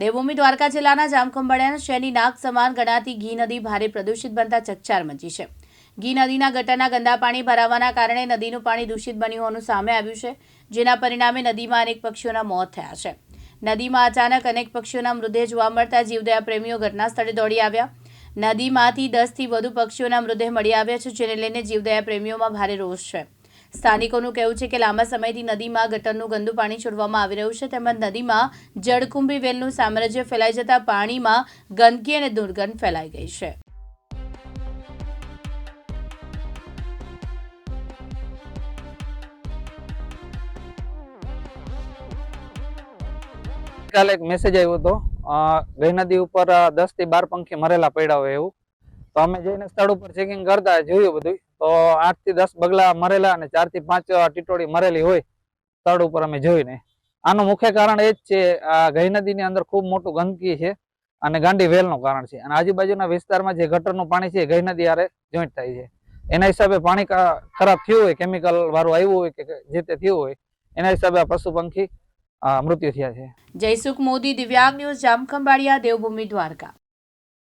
દેવભૂમિ દ્વારકા જિલ્લાના જામખંભાળિયાના શહેરની નાગ સમાન ગણાતી ઘી નદી ભારે પ્રદૂષિત બનતા ચકચાર મચી છે. ઘી નદીના ગટરના ગંદા પાણી ભરાવાના કારણે નદીનું પાણી દૂષિત બન્યું હોવાનું સામે આવ્યું છે, જેના પરિણામે નદીમાં અનેક પક્ષીઓના મોત થયા છે. નદીમાં અચાનક અનેક પક્ષીઓના મૃતદેહ જોવા મળતા જીવદયા પ્રેમીઓ ઘટના સ્થળે દોડી આવ્યા. નદીમાંથી દસથી વધુ પક્ષીઓના મૃતદેહ મળી આવ્યા છે, જેને લઈને જીવદયા પ્રેમીઓમાં ભારે રોષ છે. સ્થાનિકોનું કહેવું છે કે લાંબા સમયથી નદીમાં ગટરનું ગંદુ પાણી છોડવામાં આવી રહ્યું છે. તેમજ નદીમાં જળકુંભી વેલનું સામ્રાજ્ય ફેલાઈ જતા પાણીમાં ગંદકી અને દુર્ગંધ ફેલાઈ ગઈ છે. કાલે એક મેસેજ આવ્યો હતો. ગઈ નદી ઉપર દસથી બાર પંખી મરેલા પડ્યા હોય એવું. તો અમે જઈને સ્થળ ઉપર ચેકિંગ કરતા જોયું બધું. તો આઠથી દસ બગલા મરેલા અને ચારથી પાંચ ટીટોળી મરેલી હોય સ્થળ ઉપર અમે જોઈને. આનું મુખ્ય કારણ એ જ છે, આ ગઈ નદીની અંદર ખૂબ મોટું ગંદકી છે અને ગાંડી વેલનું કારણ છે. અને આજુબાજુના વિસ્તારમાં જે ગટરનું પાણી છે ગઈ નદી આરે જોઈન્ટ થાય છે. એના હિસાબે પાણી ખરાબ થયું હોય, કેમિકલ વાળું આવ્યું હોય કે જે તે થયું હોય, એના હિસાબે આ પશુ પંખી મૃત્યુ થયા છે. જયસુખ મોદી, દિવ્યાંગ ન્યૂઝ, જામખંભાળિયા, દેવભૂમિ દ્વારકા.